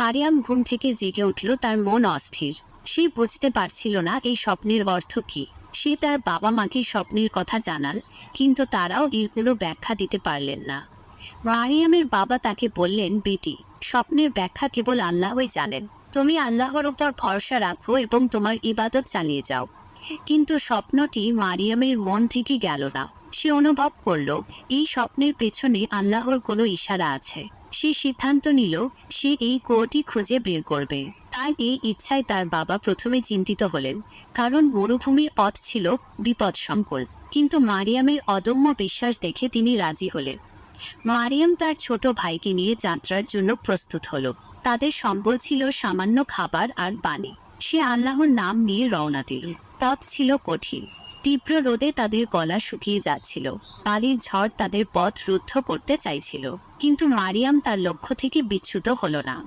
আরিয়াম ঘুম থেকে জেগে উঠল, তার মন অস্থির। সে বুঝতে পারছিল না এই স্বপ্নের অর্থ কী। সে তার বাবা মাকে স্বপ্নের কথা জানাল, কিন্তু তারাও এর কোনো ব্যাখ্যা দিতে পারলেন না। মারিয়ামের বাবা তাকে বললেন, বেটি, স্বপ্নের ব্যাখ্যা কেবল আল্লাহই জানেন। তুমি আল্লাহর উপর ভরসা রাখো এবং তোমার ইবাদত চালিয়ে যাও। কিন্তু স্বপ্নটি মারিয়ামের মন থেকে গেল না। সে অনুভব করল, এই স্বপ্নের পেছনে আল্লাহর কোনো ইশারা আছে। সে সিদ্ধান্ত নিল, সে এই কুয়োটি খুঁজে বের করবে। তার এই ইচ্ছায় তার বাবা প্রথমে চিন্তিত হলেন, কারণ মরুভূমির পথ ছিল বিপদসংকুল। কিন্তু মারিয়ামের অদম্য বিশ্বাস দেখে তিনি রাজি হলেন। মারিয়াম তার ছোট ভাইকে নিয়ে যাত্রার জন্য প্রস্তুত হলো। তাদের সম্বল ছিল সামান্য খাবার আর বাণী সে আল্লাহর নাম নিয়ে রওনা দিল। পথ ছিল কঠিন। তীব্র রোদে তাদের গলা শুকিয়ে যাচ্ছিল। বালির ঝড় তাদের পথ রুদ্ধ করতে চাইছিল। কিন্তু মারিয়াম তার লক্ষ্য থেকে বিচ্ছুত হল না।